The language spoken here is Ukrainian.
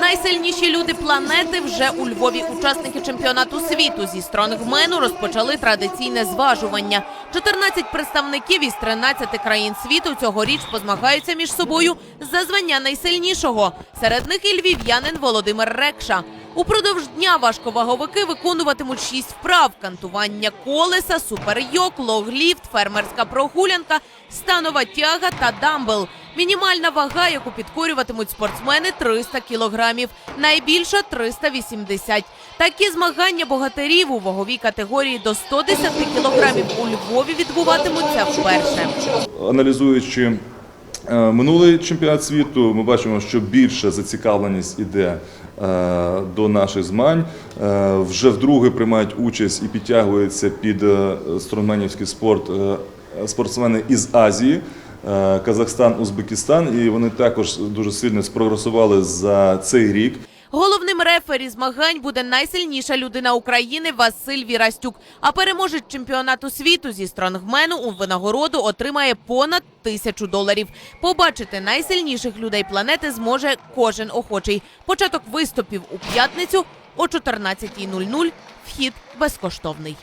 Найсильніші люди планети вже у Львові. Учасники чемпіонату світу зі стронгмену розпочали традиційне зважування. 14 представників із 13 країн світу цьогоріч позмагаються між собою за звання найсильнішого. Серед них і львів'янин Володимир Рекша. Упродовж дня важковаговики виконуватимуть шість вправ: кантування колеса, суперйок, логліфт, фермерська прогулянка, станова тяга та дамбел. Мінімальна вага, яку підкорюватимуть спортсмени, 300 кілограмів, найбільша 380. Такі змагання богатирів у ваговій категорії до 110 кілограмів у Львові відбуватимуться вперше. Аналізуючи е, минулий чемпіонат світу, ми бачимо, що більша зацікавленість іде е, до наших змагань. Е, Вже вдруге приймають участь і підтягуються під стронгменівський спорт спортсмени із Азії. Е, Казахстан, Узбекистан, і вони також дуже сильно спрогресували за цей рік. Головним рефері змагань буде найсильніша людина України Василь Вірастюк. А переможець чемпіонату світу зі стронгмену у винагороду отримає понад тисячу доларів. Побачити найсильніших людей планети зможе кожен охочий. Початок виступів у п'ятницю о 14.00. Вхід безкоштовний.